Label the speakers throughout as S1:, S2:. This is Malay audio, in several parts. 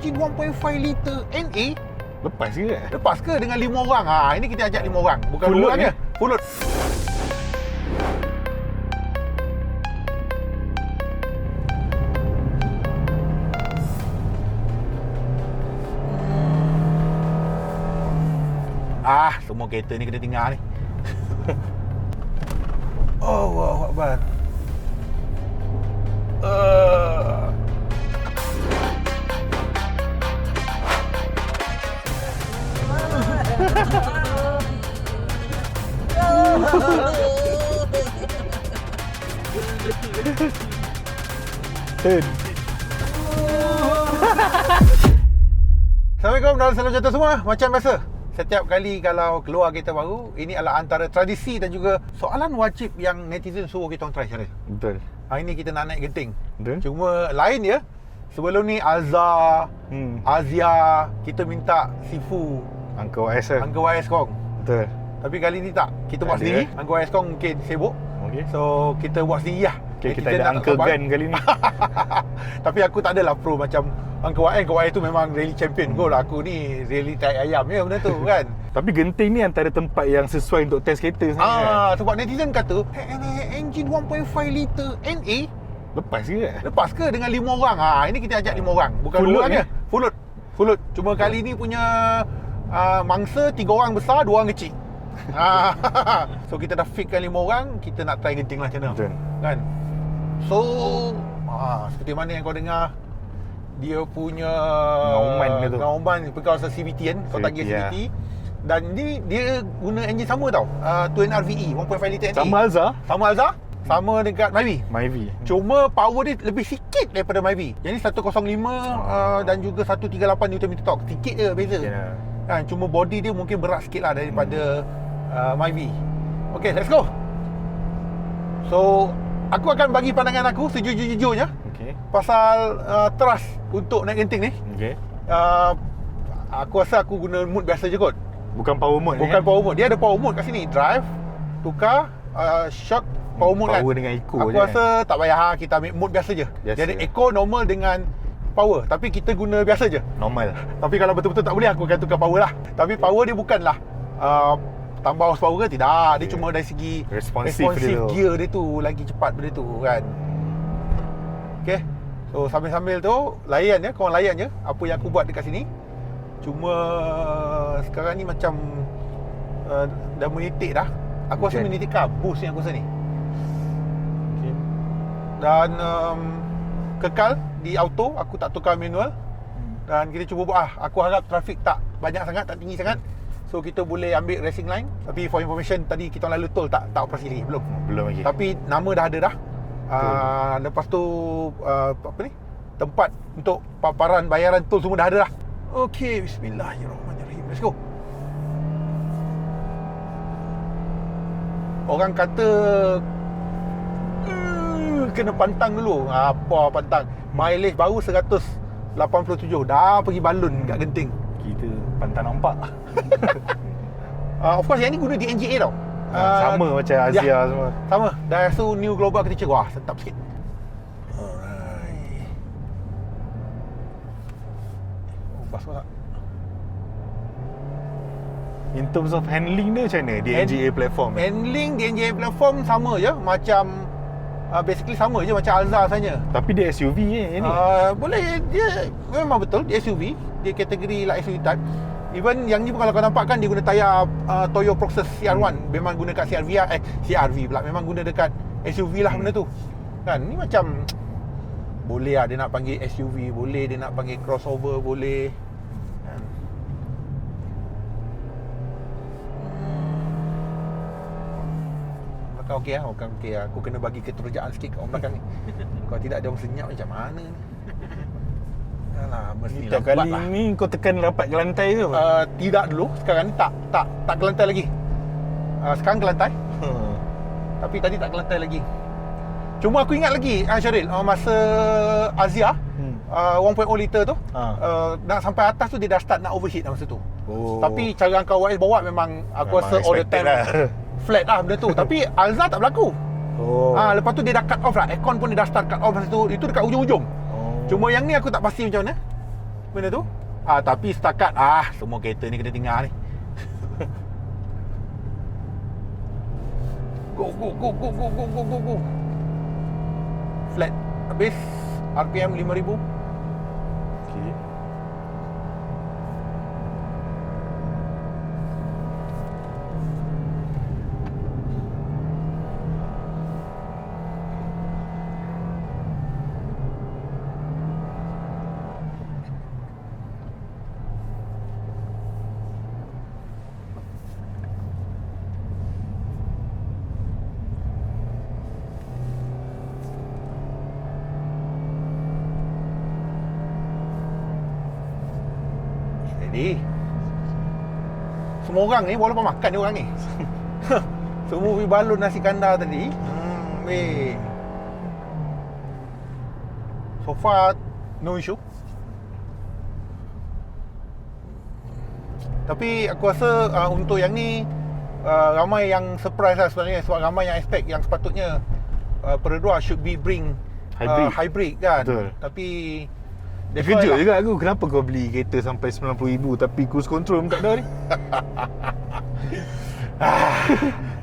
S1: enjin 1.5 litre NA
S2: Lepas ke?
S1: Lepas ke dengan lima orang? Ha, ini kita ajak lima orang. Bukan
S2: Full
S1: dua orang je. Full load. Ah, semua kereta ni kena tinggal ni. oh, wow, Akbar.
S2: Turn.
S1: Assalamualaikum dan salam sejahtera semua. Macam biasa, setiap kali kalau keluar kereta baru, ini adalah antara tradisi dan juga soalan wajib yang netizen suruh kita orang try Syaril.
S2: Betul.
S1: Hari ni kita nak naik genting.
S2: Betul.
S1: Cuma lain ya. Sebelum ni Alza,
S2: Hmm.
S1: Azia, kita minta Sifu,
S2: Angka YS.
S1: Angga YS Kong.
S2: Betul.
S1: Tapi kali ni tak. Kita buat
S2: ada,
S1: sendiri. Angga YS Kong mungkin sibuk.
S2: Okey.
S1: So, kita buat sendiri lah.
S2: Okay, kita ada
S1: sabar.
S2: Gun kali ni.
S1: Tapi aku tak adalah pro macam Angka YS. Angka YS tu memang really champion
S2: Hmm.
S1: goal. Aku ni really tai ayam ya benda tu kan.
S2: Tapi genting ni antara tempat yang sesuai untuk test kereta sebenarnya. kan?
S1: Ah, sebab netizen kata "Eh, eh, engine 1.5 litre NA
S2: Lepas ke?
S1: lepas ke dengan lima orang? Ha, ini kita ajak lima orang. Bukan
S2: Full
S1: dua
S2: load
S1: orang
S2: ni?
S1: je. Full load. Full load. Cuma kali ni punya uh, mangsa tiga orang besar, dua orang kecil. ha, so kita dah fixkan lima orang, kita nak try genting lah macam mana.
S2: Betul.
S1: Kan? So, ha, seperti mana yang kau dengar dia punya
S2: Nauman dia tu.
S1: Nauman pegawai CVT kan kau tagih
S2: CVT, ya.
S1: CVT dan ni dia guna enjin sama tau uh, Twin RVE 1.5 litre NA
S2: Sama Alza?
S1: sama Alza sama dekat Myvi
S2: Myvi.
S1: Cuma power dia lebih sikit daripada Myvi. Yang ni 105 uh, dan juga 138 Nm torque. Sikit je beza.
S2: Ya.
S1: Kan cuma body dia mungkin berat sikit lah daripada uh, Myvi. Okay, let's go. So, aku akan bagi pandangan aku sejujur-jujurnya
S2: Okey.
S1: pasal uh, trust untuk naik genting ni.
S2: Okey.
S1: Uh, aku rasa aku guna mood biasa je kot.
S2: Bukan power mode
S1: Bukan
S2: ni.
S1: power mode. Dia ada power mode kat sini. Drive, tukar, uh, shock, power mode kan.
S2: Power dengan eco
S1: Aku
S2: je
S1: rasa tak payah ha, kita ambil mode biasa je.
S2: Biasa.
S1: Jadi eco normal dengan power. Tapi kita guna biasa je.
S2: Normal.
S1: Tapi kalau betul-betul tak boleh aku akan tukar power lah. Tapi power dia bukanlah uh, tambah horsepower ke tidak. Dia
S2: Yeah.
S1: cuma dari segi
S2: Responsive dia tu.
S1: gear dia tu lagi cepat benda tu kan. Okay. So sambil-sambil tu layan ya, kau layan je apa yang aku buat dekat sini. Cuma sekarang ni macam uh, dah menitik dah. Aku rasa
S2: Okay.
S1: menitik boost yang aku rasa ni.
S2: Okey.
S1: Dan um, kekal di auto aku tak tukar manual dan kita cuba buat ah aku harap trafik tak banyak sangat tak tinggi sangat so kita boleh ambil racing line. Tapi for information tadi kita lalu tol tak tak operasi lagi? Belum.
S2: Belum lagi.
S1: tapi nama dah ada dah. Uh, lepas tu uh, apa ni? Tempat untuk paparan bayaran tol semua dah ada dah. Okey bismillahirrahmanirrahim. Let's go. Orang kata uh, kena pantang dulu. Apa pantang? Mileage baru 187 dah pergi balun kat genting
S2: kita pantang nampak.
S1: uh, of course yang ni guna di NGA tau
S2: Ah, sama macam Azia
S1: ya.
S2: semua.
S1: sama Daihatsu New Global Architecture wah sentap sikit alright oh bas tak
S2: In terms of handling dia macam mana di
S1: Hand-
S2: NGA platform?
S1: handling di NGA platform sama je macam uh, basically sama je macam Alza saja
S2: Tapi dia SUV ni.
S1: Uh, boleh dia memang betul dia SUV dia kategori like SUV type even yang ni pun kalau kau nampak kan dia guna tayar uh, Toyo Proxus CR1 hmm. memang guna kat CRV lah eh CRV pula memang guna dekat SUV lah
S2: Hmm.
S1: benda tu kan ni macam boleh lah dia nak panggil SUV boleh dia nak panggil crossover boleh kan belakang okey lah belakang okey lah aku kena bagi keterjaan sikit kat orang belakang ni kalau tidak dia orang senyap macam mana ni Alah, mesti
S2: kali
S1: lah.
S2: ni kau tekan rapat ke lantai apa?
S1: Uh, tidak dulu, sekarang ni tak tak tak ke lantai lagi. Uh, sekarang ke lantai,
S2: Hmm.
S1: tapi tadi tak ke lantai lagi. Cuma aku ingat lagi uh, Syaril, uh, masa Azia
S2: Hmm.
S1: uh, 1.0 liter tu,
S2: Ha.
S1: uh, nak sampai atas tu dia dah start nak overheat dah masa tu.
S2: Oh.
S1: Tapi cara kau YS bawa memang aku
S2: Memang
S1: rasa all the time
S2: lah.
S1: flat lah benda tu. Tapi Alza tak berlaku.
S2: Oh.
S1: Ah, lepas tu dia dah cut off lah. Aircon pun dia dah start cut off masa tu. Itu dekat ujung-ujung.
S2: Oh.
S1: Cuma yang ni aku tak pasti macam mana. benda tu. Ah tapi setakat ah semua kereta ni kena tinggal ni. go go go go go go go go go. Flat. Habis RPM 5000.
S2: Okey.
S1: Jadi Semua orang ni walaupun makan dia orang ni. Semua pergi balon nasi kandar tadi. Hmm weh. So far No issue. Tapi aku rasa uh, untuk yang ni uh, Ramai yang surprise lah sebenarnya. Sebab ramai yang expect yang sepatutnya uh, Peredua should be bring
S2: Hybrid.
S1: uh, hybrid kan.
S2: Betul.
S1: Tapi
S2: Dia kejut juga aku Kenapa kau beli kereta sampai RM90,000 Tapi cruise control pun tak ada ni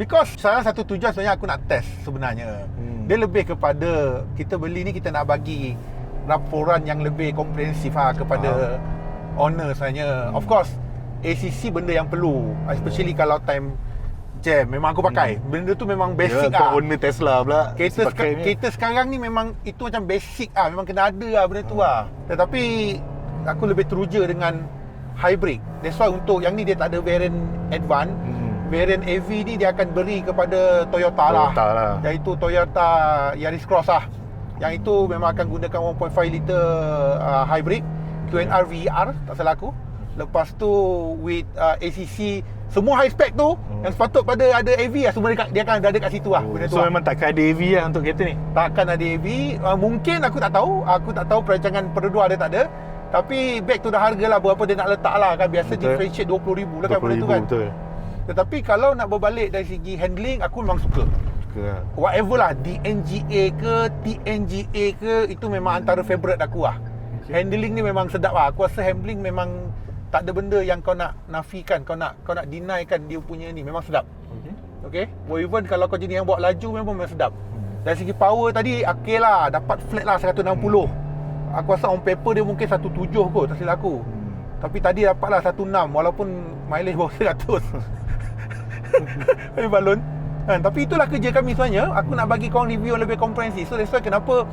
S1: Because salah satu tujuan sebenarnya aku nak test sebenarnya.
S2: Hmm.
S1: Dia lebih kepada kita beli ni kita nak bagi laporan yang lebih komprehensif ha, kepada owner sebenarnya.
S2: Hmm.
S1: Of course ACC benda yang perlu especially kalau time jam memang aku pakai.
S2: Hmm.
S1: Benda tu memang basic
S2: Yalah,
S1: ah.
S2: Kau owner Tesla pula
S1: Kereta, seka-
S2: ni.
S1: kereta sekarang ni memang itu macam basic ah, memang kena ada ah benda tu ah. Tetapi aku lebih teruja dengan hybrid. That's why untuk yang ni dia tak ada variant advance.
S2: Hmm.
S1: Variant AV ni dia akan beri kepada Toyota, lah.
S2: Toyota lah.
S1: Iaitu Toyota Yaris Cross lah. Yang itu memang akan gunakan 1.5 liter uh, hybrid QNR VR tak salah aku. Lepas tu with uh, ACC semua high spec tu
S2: Hmm.
S1: yang sepatut pada ada AV lah. Semua dia, dia akan ada kat situ lah
S2: Oh,
S1: benda tu
S2: So
S1: lah.
S2: memang takkan ada AV lah untuk kereta ni?
S1: Takkan ada AV uh, Mungkin aku tak tahu. Aku tak tahu perancangan perdua ada tak ada. Tapi back to the harga lah. Berapa dia nak letak lah kan. Biasa
S2: Betul.
S1: differentiate RM20,000 lah kan benda tu
S2: RM20,000
S1: kan
S2: betul.
S1: Tetapi kalau nak berbalik dari segi handling Aku memang suka.
S2: Suka lah.
S1: Whatever lah. DNGA ke TNGA ke Itu memang antara favourite aku lah.
S2: Okay.
S1: Handling ni memang sedap lah. Aku rasa handling memang Tak ada benda yang kau nak nafikan Kau nak kau nak deny kan dia punya ni. Memang sedap.
S2: Okay
S1: Well even kalau kau jenis yang bawa laju Memang memang sedap. Dari segi power tadi Okay lah. Dapat flat lah 160 Aku rasa on paper dia mungkin 17 kot Tak silap aku.
S2: Hmm.
S1: Tapi tadi dapat lah 16 Walaupun mileage bawah 100 Tapi balon. Kan, Tapi itulah kerja kami sebenarnya. Aku nak bagi korang review yang lebih komprehensif. So that's why kenapa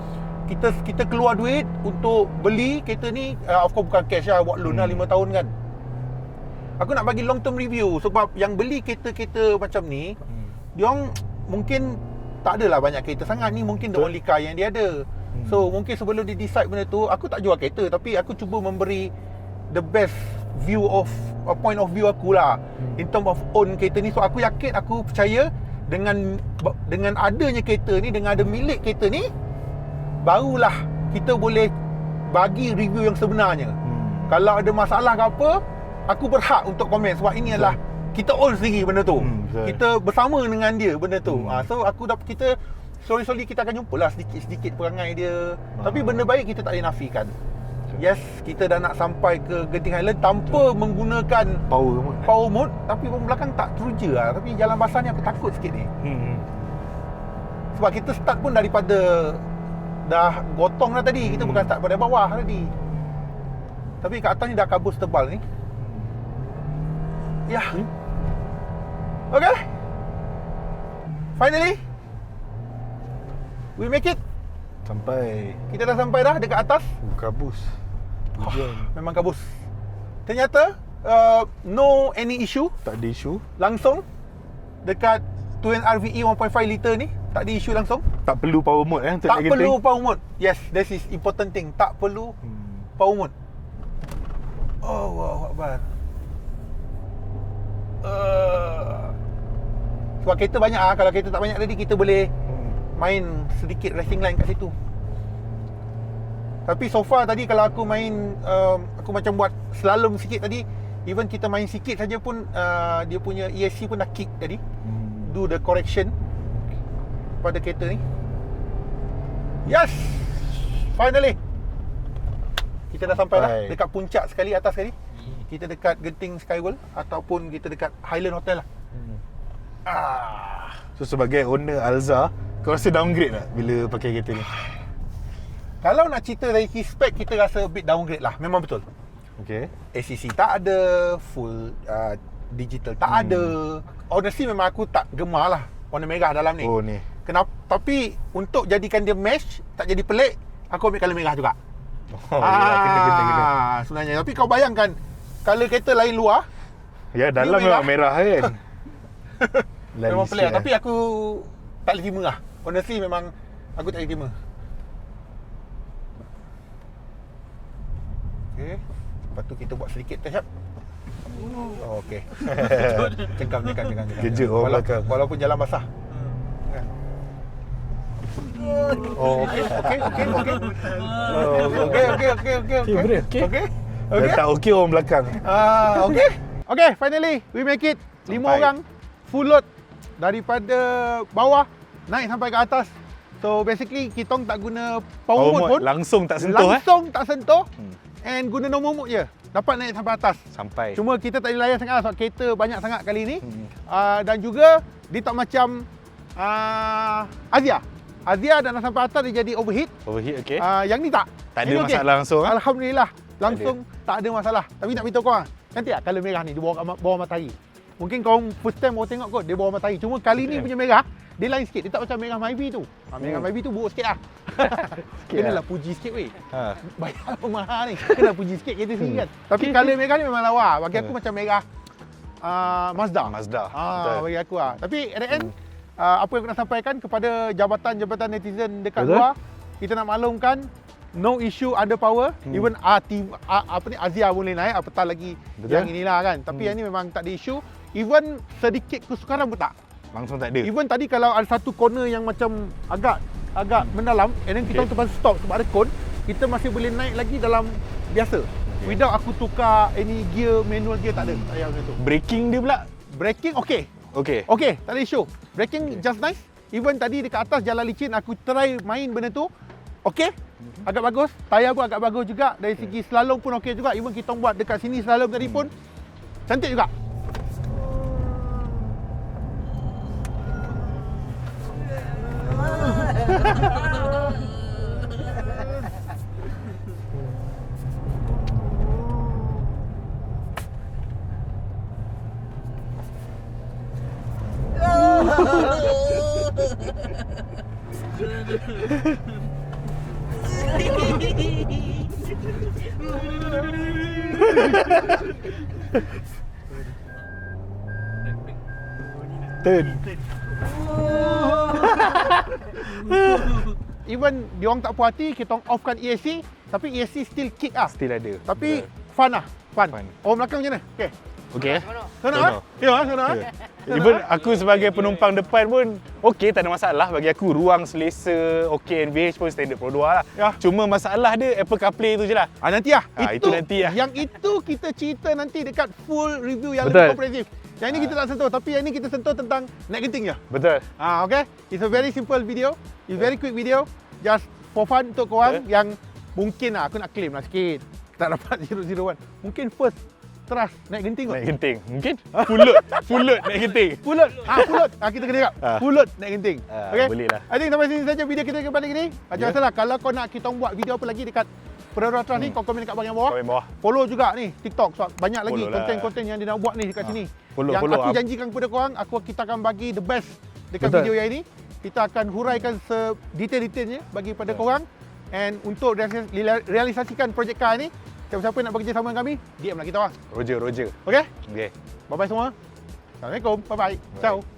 S1: kita kita keluar duit untuk beli kereta ni uh, Of course bukan cash lah Buat loan lah
S2: Hmm.
S1: 5 tahun kan Aku nak bagi long term review Sebab yang beli kereta-kereta macam ni
S2: Hmm.
S1: Diorang mungkin tak adalah banyak kereta sangat ni mungkin the only car yang dia ada.
S2: Hmm.
S1: So mungkin sebelum dia decide benda tu aku tak jual kereta tapi aku cuba memberi the best view of a point of view aku lah
S2: Hmm.
S1: in term of own kereta ni so aku yakin aku percaya dengan dengan adanya kereta ni dengan ada milik kereta ni barulah kita boleh bagi review yang sebenarnya.
S2: Hmm.
S1: Kalau ada masalah ke apa aku berhak untuk komen sebab ini adalah kita own sendiri benda tu.
S2: Hmm, betul.
S1: kita bersama dengan dia benda tu.
S2: Hmm.
S1: Ha, so aku dapat kita slowly-slowly kita akan jumpa lah sedikit-sedikit perangai dia.
S2: Ah.
S1: Tapi benda baik kita tak boleh nafikan. Yes, kita dah nak sampai ke Genting Highland tanpa menggunakan
S2: Power pun
S1: power mode tapi belakang tak teruja lah. Tapi jalan basah ni aku takut sikit ni.
S2: hmm.
S1: Sebab kita start pun daripada dah gotong dah tadi. Kita
S2: Hmm.
S1: bukan start pada bawah tadi. Tapi kat atas ni dah kabus tebal ni. Ya.
S2: Hmm.
S1: Okay. Finally. We make it.
S2: Sampai
S1: Kita dah sampai dah dekat atas.
S2: uh, Kabus Hujan
S1: Memang kabus. Ternyata uh, no any issue
S2: Tak ada isu
S1: langsung dekat Twin RVE 1.5 liter ni tak ada isu langsung.
S2: Tak perlu power mode eh untuk
S1: Tak perlu
S2: genting?
S1: power mode. Yes, that is important thing. Tak perlu
S2: hmm.
S1: power mode. Oh, wow, akbar. Uh, sebab kereta banyak ah. Kalau kereta tak banyak tadi kita boleh
S2: Hmm.
S1: main sedikit racing line kat situ. Tapi so far tadi kalau aku main um, aku macam buat slalom sikit tadi, even kita main sikit saja pun uh, dia punya ESC pun dah kick tadi.
S2: Hmm.
S1: Do the correction pada kereta ni. Yes. Finally. Kita dah sampai dah dekat puncak sekali atas sekali. Kita dekat Genting Skyworld ataupun kita dekat Highland Hotel lah. Ah.
S2: So sebagai owner Alza, kau rasa downgrade tak bila pakai kereta ni?
S1: Kalau nak cerita dari segi spek kita rasa a bit downgrade lah. Memang betul.
S2: Okay.
S1: ACC tak ada, full uh, digital tak hmm. ada. Honestly memang aku tak gemar lah warna merah dalam ni.
S2: Oh ni.
S1: Kenapa? Tapi untuk jadikan dia mesh, tak jadi pelik, aku ambil colour merah juga.
S2: Oh, ah. kena, kena, kena.
S1: Sebenarnya. Tapi kau bayangkan, colour kereta lain luar,
S2: Ya, dalam
S1: Ni
S2: memang merah kan. Lain
S1: memang pelik.
S2: lah.
S1: Tapi aku tak boleh terima lah. Honestly memang aku tak boleh terima. Okay. Lepas tu kita buat sedikit test jap. Oh, okay. cengkam, cengkam, cengkam, cengkam.
S2: Kejut orang
S1: Walau-
S2: belakang.
S1: Walaupun jalan basah. Oh, okey, okey, okey, okey. Okey, okey, okey, okey, okey.
S2: boleh, okey.
S1: Okey.
S2: tak okey orang belakang.
S1: Ah, okey. Okey, finally we make it. Lima
S2: Sampai.
S1: orang full load daripada bawah naik sampai ke atas. So basically kita tak guna power, mode, pun.
S2: langsung tak sentuh eh.
S1: langsung tak sentuh.
S2: Hmm.
S1: And guna normal mode je. Dapat naik sampai atas.
S2: Sampai.
S1: Cuma kita tak layan sangat lah sebab kereta banyak sangat kali ni.
S2: Hmm.
S1: Uh, dan juga dia tak macam uh, Azia. Azia dan nak sampai atas dia jadi overheat.
S2: Overheat okey.
S1: Uh, yang ni tak.
S2: tak ada
S1: okey.
S2: masalah langsung ah.
S1: Alhamdulillah langsung tak ada masalah. Tapi nak beritahu kau ah, nanti tak colour merah ni di bawah bawah matahari. Mungkin kau first time baru tengok kot dia bawah matahari. Cuma kali ni punya merah dia lain sikit. Dia tak macam merah Myvi tu. Ha, merah
S2: Hmm.
S1: Myvi tu buruk sikit lah.
S2: Sikit
S1: Kenalah
S2: lah.
S1: puji sikit weh.
S2: Ha.
S1: Bayar apa mahal ni. Kena puji sikit kereta sini kan. Tapi colour merah ni memang lawa. Bagi aku
S2: Hmm.
S1: macam merah uh, Mazda.
S2: Mazda.
S1: Ah,
S2: Betul.
S1: bagi aku ah. Tapi at the end uh, apa yang aku nak sampaikan kepada jabatan-jabatan netizen dekat
S2: Betul.
S1: luar, kita nak maklumkan no issue under power.
S2: Hmm.
S1: Even RT uh, apa ni Azia boleh naik apatah lagi
S2: Betul.
S1: yang inilah kan. Tapi
S2: Hmm.
S1: yang ni memang tak ada issue. Even sedikit kesukaran pun tak.
S2: Langsung tak ada.
S1: Even tadi kalau ada satu corner yang macam agak agak mendalam and then kita
S2: Okay.
S1: okay. terpaksa stop sebab ada kon, kita masih boleh naik lagi dalam biasa. Okay. Without aku tukar any gear, manual gear tak ada. Tak payah macam tu.
S2: Braking dia pula.
S1: Braking okey.
S2: Okey.
S1: Okey, tak ada issue. Braking okay. just nice. Even tadi dekat atas jalan licin aku try main benda tu. Okey. Agak bagus. Tayar pun agak bagus juga. Dari segi slalom pun okey juga. Even kita buat dekat sini slalom tadi pun cantik juga.
S2: Turn.
S1: Even dia orang tak puas hati, kita offkan ESC, tapi ESC still kick ah.
S2: Still ada.
S1: Tapi fun lah, fun.
S2: Fun.
S1: Orang belakang macam mana? Okey.
S2: Okey.
S1: Senang. ah? Ya, senang ah.
S2: Ya. Even aku sebagai penumpang depan pun okey tak ada masalah bagi aku ruang selesa okey NVH pun standard Pro 2 lah.
S1: Ya.
S2: Cuma masalah dia Apple CarPlay tu je lah.
S1: Ah nanti lah.
S2: Ah, itu nanti lah.
S1: Yang itu kita cerita nanti dekat full review yang
S2: Betul.
S1: lebih komprehensif. Yang ini kita tak sentuh, tapi yang ini kita sentuh tentang je.
S2: Betul.
S1: Ah, okay. It's a very simple video. It's very quick video. Just for fun untuk korang
S2: Betul.
S1: yang mungkin lah, aku nak claim lah sikit. Tak dapat 001. Mungkin first trust naik genting kot.
S2: Naik genting. Mungkin full load, full load naik genting.
S1: Full load. Ah, full load. Ah, kita kena cakap.
S2: Ah.
S1: Full load naik genting.
S2: Ah,
S1: okay?
S2: boleh lah.
S1: I think sampai sini saja video kita kembali ni. Macam
S2: Ya.
S1: biasalah, kalau kau nak kita buat video apa lagi dekat Peredaran Trust ni, kau komen dekat bahagian bawah.
S2: Komen bawah.
S1: Follow juga ni TikTok sebab banyak lagi
S2: Follow lah.
S1: konten-konten yang dia nak buat ni dekat
S2: Ah.
S1: sini.
S2: Follow,
S1: yang
S2: follow.
S1: aku janjikan kepada korang, aku kita akan bagi the best dekat
S2: Betul.
S1: video yang ini. Kita akan huraikan sedetail-detailnya bagi pada
S2: Betul.
S1: korang and untuk realisasi- realisasikan projek car ni, siapa-siapa nak bekerja sama dengan kami, DM lah kita orang.
S2: Roger, Roger.
S1: Okey?
S2: Okey.
S1: Bye-bye semua. Assalamualaikum. Bye-bye. Ciao.